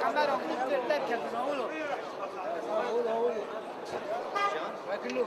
Kamera, un tercer que se me Siz bu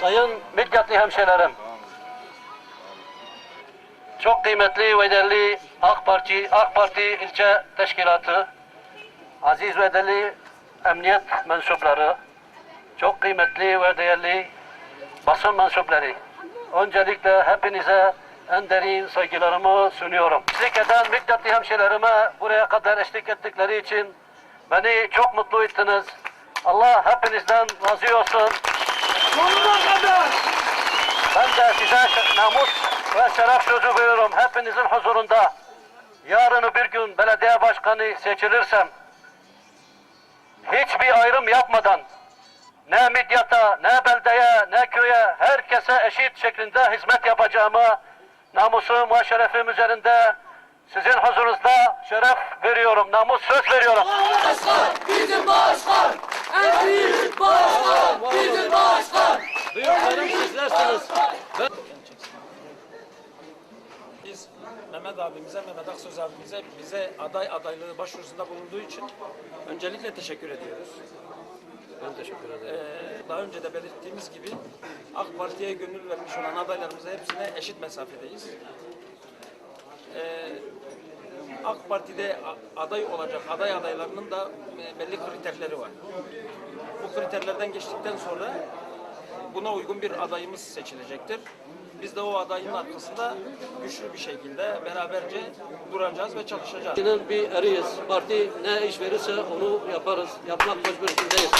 Sayın Midyatlı hemşehrilerim, çok kıymetli ve değerli AK Parti, AK Parti ilçe teşkilatı, aziz ve değerli emniyet mensupları, çok kıymetli ve değerli basın mensupları, öncelikle hepinize en derin saygılarımı sunuyorum. Eşlik eden Midyatlı hemşehrilerime buraya kadar eşlik ettikleri için beni çok mutlu ettiniz. Allah hepinizden razı olsun. Ben de size namus ve şeref sözü veriyorum hepinizin huzurunda. Yarın bir gün belediye başkanı seçilirsem hiçbir ayrım yapmadan ne midyata, ne beldeye, ne köye herkese eşit şeklinde hizmet yapacağımı namusum ve şerefim üzerinde sizin huzurunuzda şeref veriyorum, namus söz veriyorum. Bizim başkan! En büyük başkan! Bizim başkan! Büyüklerim sizlersiniz. Biz Mehmet abimize, Mehmet Aksöz abimize bize aday adaylığı başvurusunda bulunduğu için öncelikle teşekkür ediyoruz. Ben teşekkür ederim. Ee, daha önce de belirttiğimiz gibi AK Parti'ye gönül vermiş olan adaylarımıza hepsine eşit mesafedeyiz. Ee, AK Parti'de aday olacak aday adaylarının da e, belli kriterleri var. Bu kriterlerden geçtikten sonra buna uygun bir adayımız seçilecektir. Biz de o adayın arkasında güçlü bir şekilde beraberce duracağız ve çalışacağız. Bir eriyiz. Parti ne iş verirse onu yaparız. Yapmak mecburiyetindeyiz.